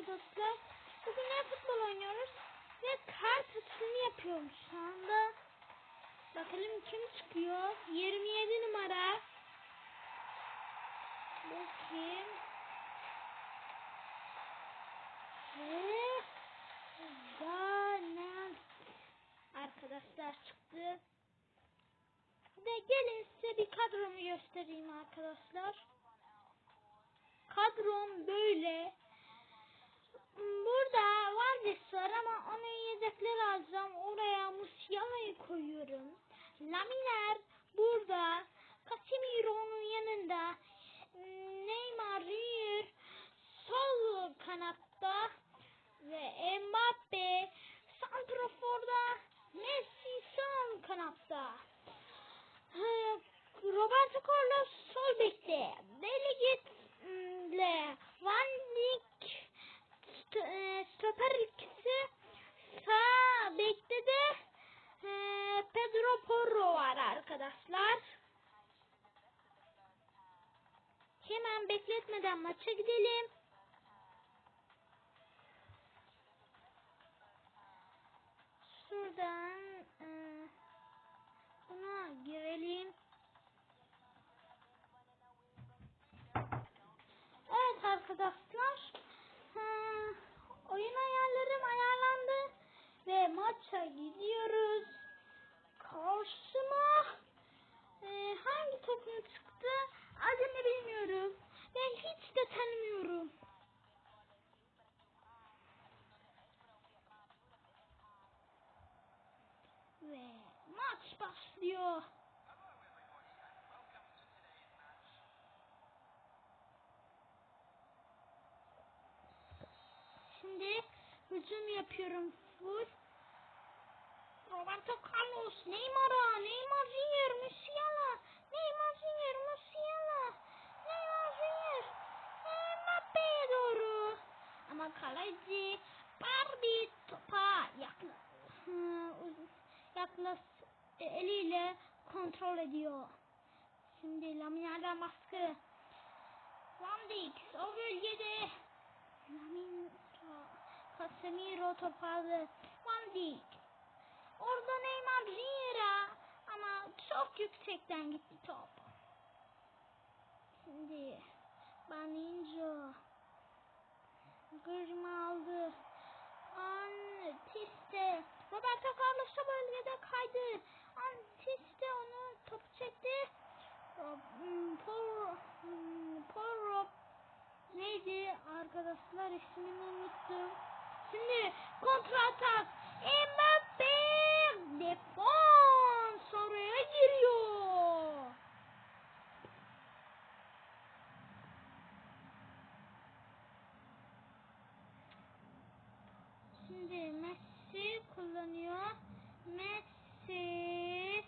arkadaşlar. Bugün ne futbol oynuyoruz ve kart atışını yapıyoruz şu anda. Bakalım kim çıkıyor? 27 numara. Kim? Ve Ganet arkadaşlar çıktı. Ve gelin size bir kadromu göstereyim arkadaşlar. Kadrom böyle. Burada Valdez var ama onun yedekleri alacağım. Oraya Musiala'yı koyuyorum. Laminer burada. Casemiro'nun yanında. Neymar Junior sol kanatta ve Mbappe santraforda Messi sağ kanatta. Roberto Carlos sol bekte. Delegit ile Van Dijk e, stoper ikisi sağ bekte de e, Pedro Porro var arkadaşlar. Hemen bekletmeden maça gidelim. Şuradan e, buna girelim. Evet arkadaşlar. Oyun ayarlarım ayarlandı. Ve maça gidiyoruz. Karşıma e, hangi takım çıktı adını bilmiyorum. Ben hiç de tanımıyorum. Ve maç başlıyor. Şimdi hücum yapıyorum full. Roberto Carlos, Neymar'a, Neymar Junior, Musiala, Neymar Junior, Musiala, Neymar Junior, Mbappe'ye doğru. Ama kaleci Barbie topa yakla, hı, yaklaş, e, eliyle kontrol ediyor. Şimdi Lamina'dan baskı. Van Dijk o bölgede Lamine Casemiro top aldı. Van Dijk. Orada Neymar Junior'a ama çok yüksekten gitti top. Şimdi Baninjo Gırma aldı. Antiste Roberto Carlos da bölgede kaydı. Antiste onu top çekti. Rob- hmm, Paul, hmm, neydi arkadaşlar ismini unuttum. Şimdi kontra atak. Mbappe defans oraya giriyor. Şimdi Messi kullanıyor. Messi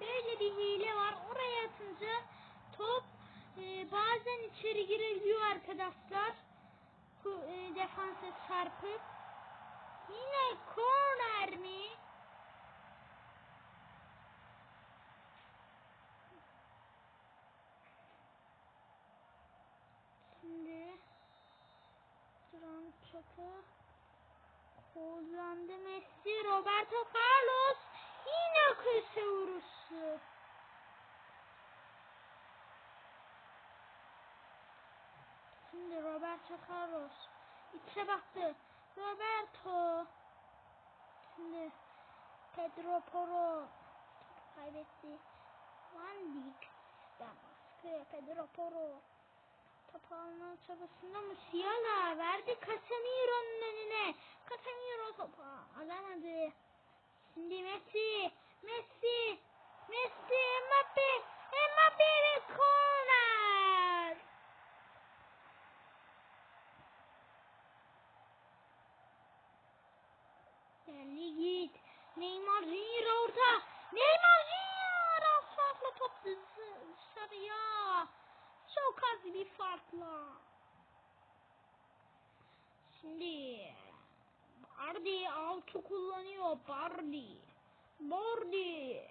böyle bir hile var. Oraya atınca top e, bazen içeri girebiliyor arkadaşlar. Bu, defansa çarpıp yine korner mi? Şimdi duran topu kullandı Messi, Roberto Carlos yine köşe vuruşu. Şimdi Roberto Carlos içe baktı. Roberto. Şimdi Pedro topu kaybetti. Van Dijk ben baskı Pedro Porro. Topu alma çabasında Musiala verdi Casemiro'nun önüne. Casemiro topu alamadı. Şimdi Messi, Messi, Messi, Mbappe, Mbappe ve korner. Geldi git. Neymar Junior orta. Neymar Junior asfaltla top dışarıya. Çok az bir farkla. Şimdi Bardi altı kullanıyor. Bardi. Bardi.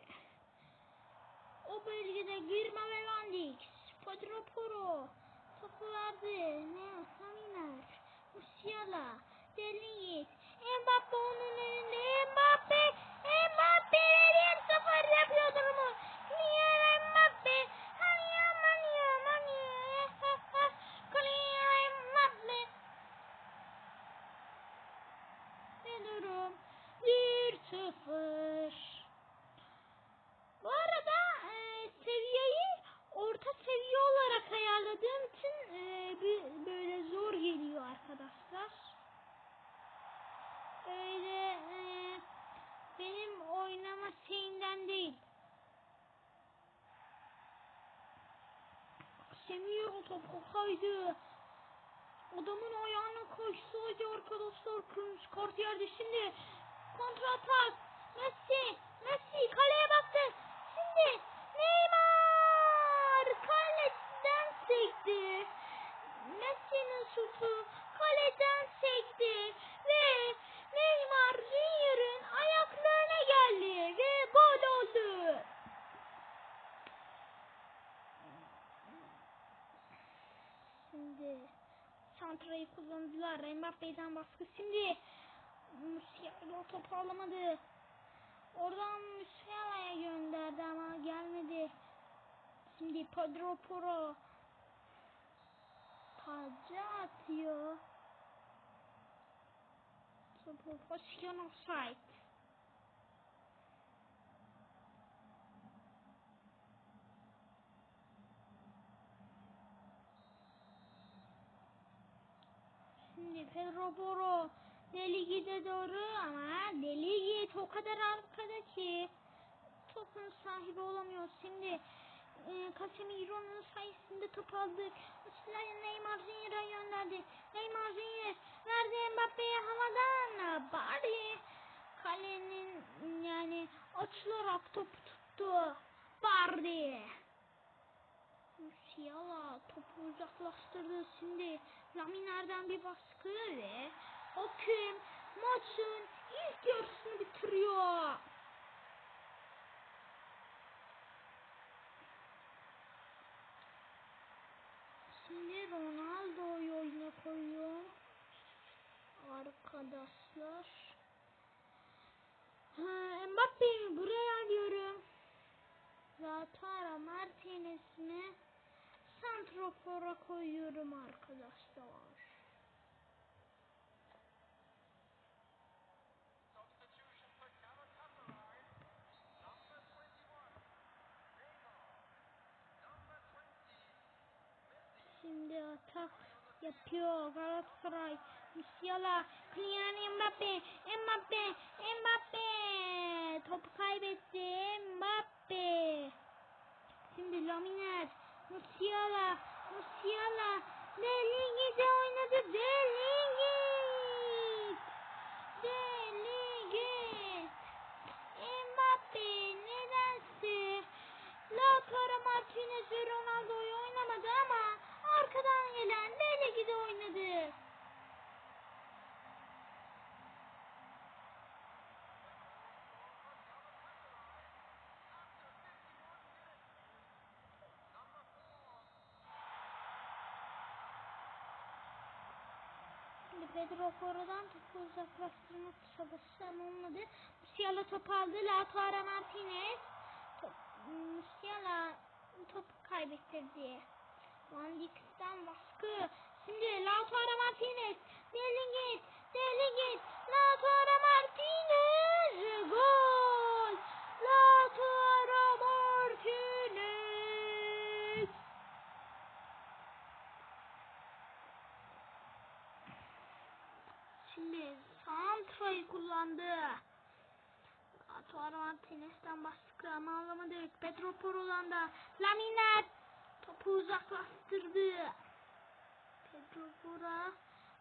O bölgede girme ve Van Dijk. Pedro Porro. Topu verdi. Ne? Saminer. Musiala. Deli Mbappe onun önünde. Mbappe. Mbappe. 1-0 yapıyor durumu. Kylian Mbappe. Manya. Kylian Mbappe. Ve durum 1-0. Bu Topu kaydı. Adamın ayağına koşsaydı arkadaşlar kırmızı kart yerde. Şimdi kontra atak. Messi. Messi kaleye baktı. Şimdi Neymar kaleden sekti. Messi'nin şutu kaleden sekti ve Neymar Junior'ın ayaklarına geldi ve gol oldu. Şimdi Santra'yı kullandılar. Mbappe'den baskı şimdi. Musiala topu alamadı. Oradan Musiala'ya gönderdi ama gelmedi. Şimdi Pedro Porro tacı atıyor. Topu pozisyon offside. Şimdi Pedro Porro Deligide doğru ama Deligit o kadar arkada ki topun sahibi olamıyor. Şimdi e, Casemiro'nun sayesinde top aldık. Üstüne Neymar Junior'a gönderdi. Neymar Junior verdi Mbappe'ye havadan. Bari kalenin yani açılarak topu tuttu. Bardi. Musiala topu uzaklaştırdı. Şimdi Laminer'den bir baskı ve Akın maçın ilk yarısını bitiriyor. Şimdi Ronaldo'yu oyuna koyuyor. Arkadaşlar. Mbappe'yi buraya alıyorum. Lautaro Martinez mi? Santrofor'a koyuyorum arkadaşlar. Şimdi atak yapıyor Galatasaray. Musiala, Kylian Mbappe, Mbappe, Mbappe. Topu kaybetti Mbappe. Şimdi Laminer, Musiala, Musiala. Delingit'e oynadı. Delingit. Delingit. Mbappe nedense Lautaro Martinez ve Ronaldo'yu oynamadı ama arkadan gelen Deligit'e oynadı. Şimdi Pedro Porro'dan topu uzaklaştırmak çabası olmadı. Musiala topu aldı. Lautaro Martinez. Top, Musiala topu kaybettirdi. Van Dijk'ten baskı. Şimdi Lautaro Martinez. Delingit. Delingit. Lautaro Martinez. Gol. Lautaro Martinez. Şimdi Kullandı. Lautaro Martinez'den baskı ama alamadık. Pedro Porro'dan da Laminer topu uzaklaştırdı. Pedro Porro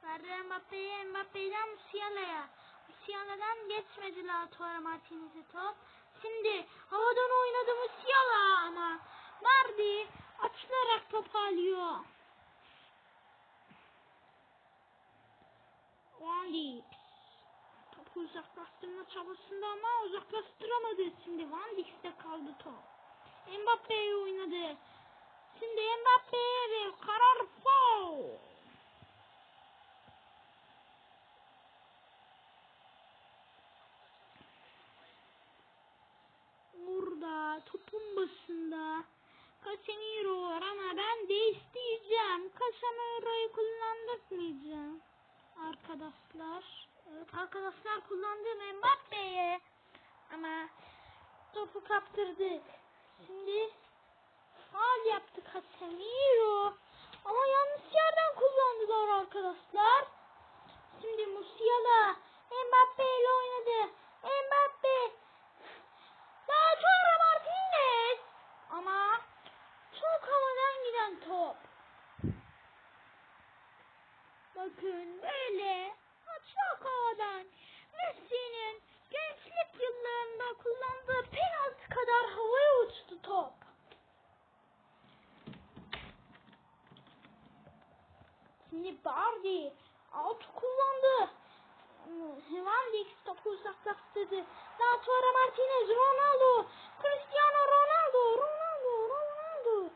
verdi Mbappe'ye. Mbappe'den Musiala'ya. Musiala'dan geçmedi Lautaro Martinez'e top. Şimdi havadan oynadı Musiala ama Mardi açılarak top alıyor. Topu uzaklaştırma çabasında ama uzaklaştıramadı. Şimdi Van Dijk'te kaldı top. Mbappe'ye oynadı. Şimdi Mbappe'ye ve karar foul. Burada topun başında Casemiro var ama ben değiştireceğim. Casemiro'yu kullandırmayacağım. Arkadaşlar. Evet arkadaşlar kullandığım Mbappe'ye. Ama topu kaptırdık. Şimdi faal yaptı Casemiro. Ama yanlış yerden kullandılar arkadaşlar. Şimdi Musiala Mbappe ile oynadı. Mbappe Lautaro Martinez ama çok havadan giden top. Bakın böyle ha, çok havadan Messi'nin gençlik yıllarında kullandığı penaltı kadar havaya uçtu top. Bardi out kullandı. Dijk topu uzaklaştırdı. Lautaro Martinez, Ronaldo, Cristiano Ronaldo, Ronaldo, Ronaldo.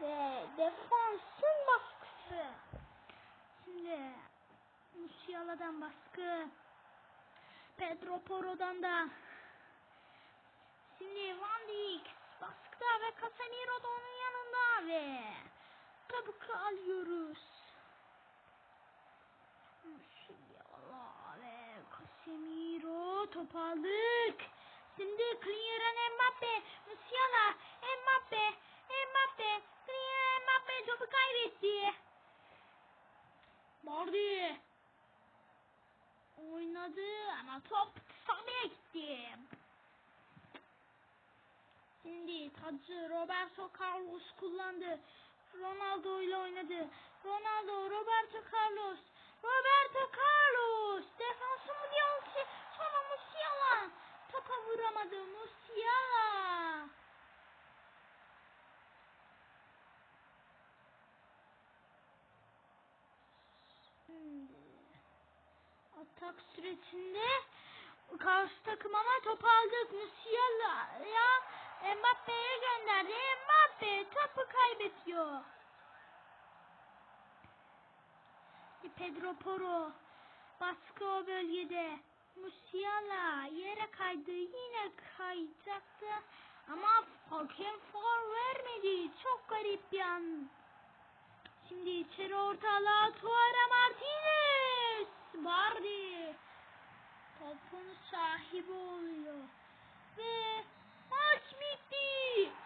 Ve defansın baskısı. Şimdi Musiala'dan baskı. Pedro Poro'dan da. Şimdi Van Dijk baskıda ve Casemiro da onun yanında ve topu alıyoruz. Musiala ve Casemiro top aldık. Şimdi Kylian Mbappe, Musiala, Mbappe, Mbappe, Kylian Mbappe topu kaybetti. Bardi oynadı ama top sabaya gitti. Şimdi tacı Roberto Carlos kullandı. Ronaldo ile oynadı. Ronaldo, Roberto Carlos. Roberto Carlos. Defansı mı diyor Sonra Musiala. Topa vuramadı Musiala. Şimdi sürecinde karşı takım ama top aldık. Musiala'ya Mbappe'ye gönderdi. Mbappe topu kaybediyor. Pedro Poro baskı o bölgede. Musiala yere kaydı. Yine kayacaktı. Ama hakem faul vermedi. Çok garip bir an. Şimdi içeri ortalığa Tuara Martinez. Bardi. Topun sahibi oluyor. Ve maç bitti.